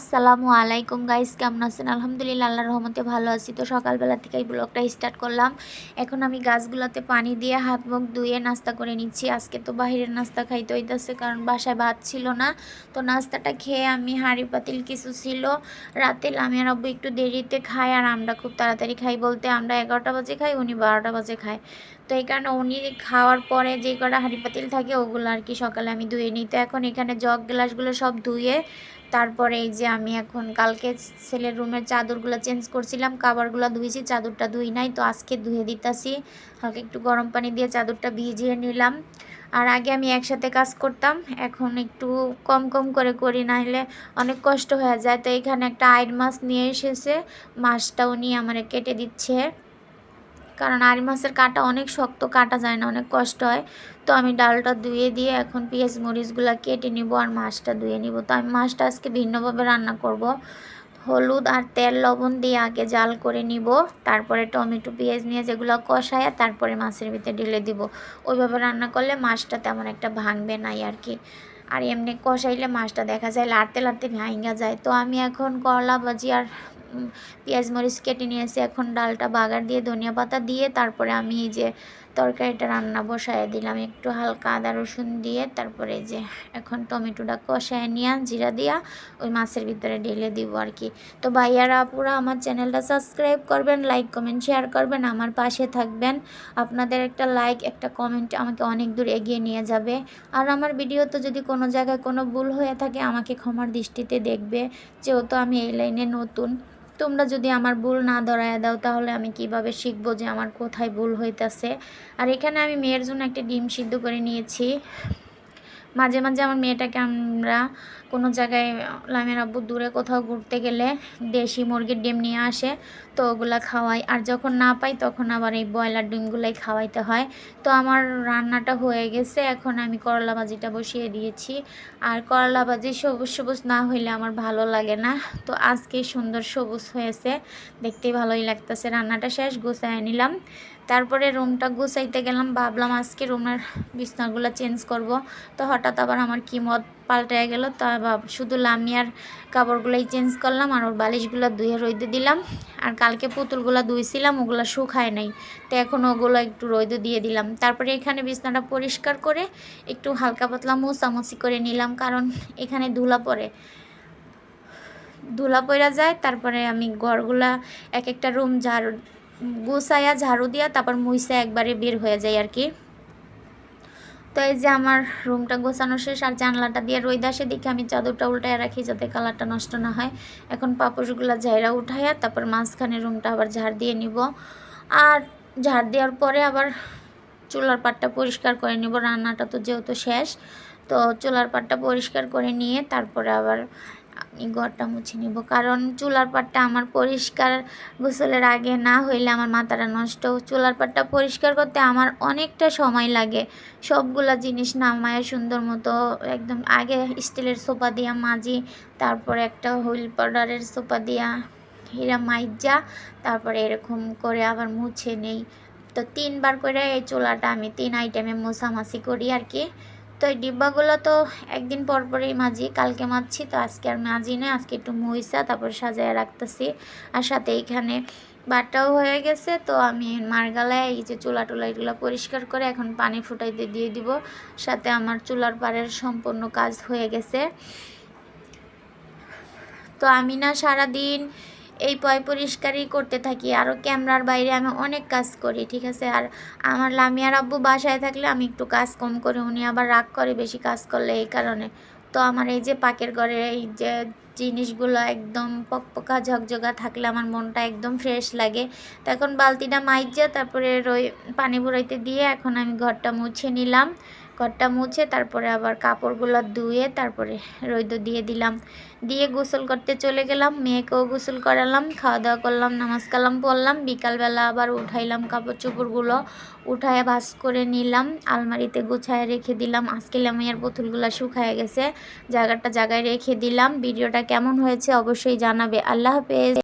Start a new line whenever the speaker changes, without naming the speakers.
আসসালামু আলাইকুম গাইস, কেমন আছেন? আলহামদুলিল্লাহ, আল্লাহর রহমতে ভালো আছি। তো সকালবেলা থেকে এই ব্লগটা স্টার্ট করলাম। এখন আমি গাছগুলোতে পানি দিয়ে হাত মুখ ধুয়ে নাস্তা করে নিচ্ছি। আজকে তো বাহিরের নাস্তা খাইতে হইতেছে, কারণ বাসায় ভাত ছিল না। তো নাস্তাটা খেয়ে আমি হাঁড়ি পাতিল কিছু ছিল। রাতে আমি আর আব্বু একটু দেরিতে খাই, আর আমরা খুব তাড়াতাড়ি খাই বলতে আমরা এগারোটা বাজে খাই, উনি বারোটা বাজে খায়। তো এই কারণে উনি খাওয়ার পরে যে কটা হাঁড়ি পাতিল থাকে, ওগুলো আর কি সকালে আমি ধুয়ে নিই। তো এখন এখানে জগ গ্লাসগুলো সব ধুয়ে তারপরে এই যে আমি এখন কালকে ছেলের রুমের চাদরগুলো চেঞ্জ করছিলাম, কাবারগুলো ধুয়েছি চাদরটা ধুই নাই, তো আজকে ধুয়ে দিতাছি। হালকা একটু গরম পানি দিয়ে চাদরটা ভিজিয়ে নিলাম। আর আগে আমি একসাথে কাজ করতাম, এখন একটু কম কম করে করি, নাহলে অনেক কষ্ট হয়ে যায়। তো এখানে একটা আইড মাছ নিয়ে এসেছে মাছটা উনি আমার কেটে দিচ্ছে। কারণ আড়ি মাছের কাটা অনেক শক্ত, কাটা যায় না, অনেক কষ্ট হয়। তো আমি ডালটা ধুয়ে দিয়ে এখন পেঁয়াজ মরিচগুলো কেটে নিব আর মাছটা ধুয়ে নিব। তো আমি মাছটা আজকে ভিন্নভাবে রান্না করব। হলুদ আর তেল, লবণ দিয়ে আগে জাল করে নিব, তারপরে টমেটো, পেঁয়াজ নিয়ে যেগুলো কষায় তারপরে মাছের ভিতরে ঢেলে দিব। ওইভাবে রান্না করলে মাছটা তেমন একটা ভাঙবে নাই আর কি। আর এমনি কষাইলে মাছটা দেখা যায় লাড়তে লাড়তে ভাঙা যায়। তো আমি এখন করলা ভাজি আর পেঁয়াজ মরিচ কেটে নিয়েছি, এখন ডালটা বাগার দিয়ে ধনিয়া পাতা দিয়ে তারপরে আমি এই যে তরকারিটা রান্না বসায় দিলাম, একটু হালকা আদা রসুন দিয়ে, তারপরে যে এখন টমেটোটা কষায় নিয়ে জিরা দিয়া ওই মাছের ভিতরে ঢেলে দিব আর কি। তো ভাইয়ারা, আপুরা, আমার চ্যানেলটা সাবস্ক্রাইব করবেন, লাইক, কমেন্ট, শেয়ার করবেন, আমার পাশে থাকবেন। আপনাদের একটা লাইক, একটা কমেন্ট আমাকে অনেক দূর এগিয়ে নিয়ে যাবে। আর আমার ভিডিওতে যদি কোনো জায়গায় কোনো ভুল হয়ে থাকে আমাকে ক্ষমার দৃষ্টিতে দেখবে, যেহেতু আমি এই লাইনে নতুন। তোমরা যদি আমার ভুল না ধরায় দাও, তাহলে আমি কীভাবে শিখব যে আমার কোথায় ভুল হইতেছে? আর এখানে আমি মেয়ের জন্য একটা ডিম সিদ্ধ করে নিয়েছি। মাঝে মাঝে আমার মেয়েটাকে আমরা কোনো জায়গায় লামের আব্বু দূরে কোথাও ঘুরতে গেলে দেশি মুরগির ডিম নিয়ে আসে, তো ওগুলা খাওয়াই। আর যখন না পাই তখন আবার এই ব্রয়লার ডিমগুলাই খাওয়াইতে হয়। তো আমার রান্নাটা হয়ে গেছে, এখন আমি করলা ভাজিটা বসিয়ে দিয়েছি। আর করলা ভাজি সবুজ সবুজ না হইলে আমার ভালো লাগে না। তো আজকে সুন্দর সবুজ হয়েছে, দেখতেই ভালোই লাগতেছে। রান্নাটা শেষ, গুছায় নিলাম। তারপরে রুমটা গুছাইতে গেলাম, ভাবলাম আজকে রুমের বিছনাগুলো চেঞ্জ করব। তো হঠাৎ আবার আমার কি মত পাল্টে গেল, তা শুধু লামিয়ার কাপড়গুলোই চেঞ্জ করলাম আর ওর বালিশগুলো ধুয়ে রইদে দিলাম। আর কালকে পুতুলগুলো ধুইছিলাম, ওগুলো শুকায় নাই, তো এখন ওগুলো একটু রইদে দিয়ে দিলাম। তারপরে এখানে বিছনাটা পরিষ্কার করে একটু হালকা পাতলা মোছামুছি করে নিলাম, কারণ এখানে ধুলা পড়ে। ধুলা পড়া যায়, তারপরে আমি ঘরগুলা এক একটা রুম ঝাড়ু গুছাইয়া ঝাড়ু দিয়া তারপর মুইসা একবারে বের হয়ে যায় আর কি। তো এই যে আমার রুমটা গোছানো শেষ আর জানলাটা দিয়ে রোদ আসে দেখে আমি চাদরটা উল্টায় রাখি যাতে কালারটা নষ্ট না হয়। এখন পাপোশগুলো ঝাইরা উঠাইয়া তারপর মাঝখানে রুমটা আবার ঝাড় দিয়ে নিব। আর ঝাড় দেওয়ার পরে আবার চুলার পাটটা পরিষ্কার করে নিব। রান্নাটা তো যেহেতু শেষ, তো চুলার পাটটা পরিষ্কার করে নিয়ে তারপরে আবার আমি ঘরটা মুছে নিব। কারণ চুলার পাটটা আমার পরিষ্কার গোসলের আগে না হইলে আমার মাথাটা নষ্ট। চুলার পাটটা পরিষ্কার করতে আমার অনেকটা সময় লাগে। সবগুলা জিনিস নামায় সুন্দর মতো একদম আগে স্টিলের সোফা দিয়া মাজি, তারপরে একটা হুইল পাউডারের সোফা দিয়া হিরা মাইজা, তারপরে এরকম করে আবার মুছে নেই। তো তিনবার করে এই চুলাটা আমি তিন আইটেমে মোছামাছি করি আর কি। তো এই ডিব্বাগুলো তো একদিন পর পরেই মাজি, কালকে মাছি তো আজকে আর মাজি না আজকে একটু মহিষা তারপর সাজায় রাখতেছি। আর সাথে এইখানে বাটাও হয়ে গেছে, তো আমি মারগালায় এই যে চুলা টুলা এগুলো পরিষ্কার করে এখন পানি ফুটাইতে দিয়ে দিব। সাথে আমার চুলার পাড়ের সম্পূর্ণ কাজ হয়ে গেছে। তো আমি না সারাদিন এই পয় পরিষ্কারই করতে থাকি। আরও ক্যামেরার বাইরে আমি অনেক কাজ করি, ঠিক আছে? আর আমার লামিয়ার আব্বু বাসায় থাকলে আমি একটু কাজ কম করি, উনি আবার রাগ করে বেশি কাজ করলে এই কারণে। তো আমার এই যে পাকের ঘরে এই যে জিনিসগুলো একদম পকপকা, ঝকঝকা থাকলে আমার মনটা একদম ফ্রেশ লাগে। তো এখন বালতিটা মাইজা, তারপরে রই, পানি ভরাইতে দিয়ে এখন আমি ঘরটা মুছে নিলাম। ঘরটা মুছে, তারপরে আবার কাপড়গুলো ধুয়ে, তারপরে রৈদ দিয়ে দিলাম। দিয়ে গোসল করতে চলে গেলাম, মেয়েকেও গোসল করালাম খাওয়া দাওয়া করলাম, নামাজ কালাম পড়লাম, বিকালবেলা আবার উঠাইলাম কাপড় চোপড়গুলো উঠায় ভাস করে নিলাম, আলমারিতে গুছায় রেখে দিলাম। আজকে লামিয়ার পুতুলগুলো শুকায় গেছে, জায়গাটা জায়গায় রেখে দিলাম। ভিডিওটা কেমন হয়েছে অবশ্যই জানাবে। আল্লাহ হাফেজ।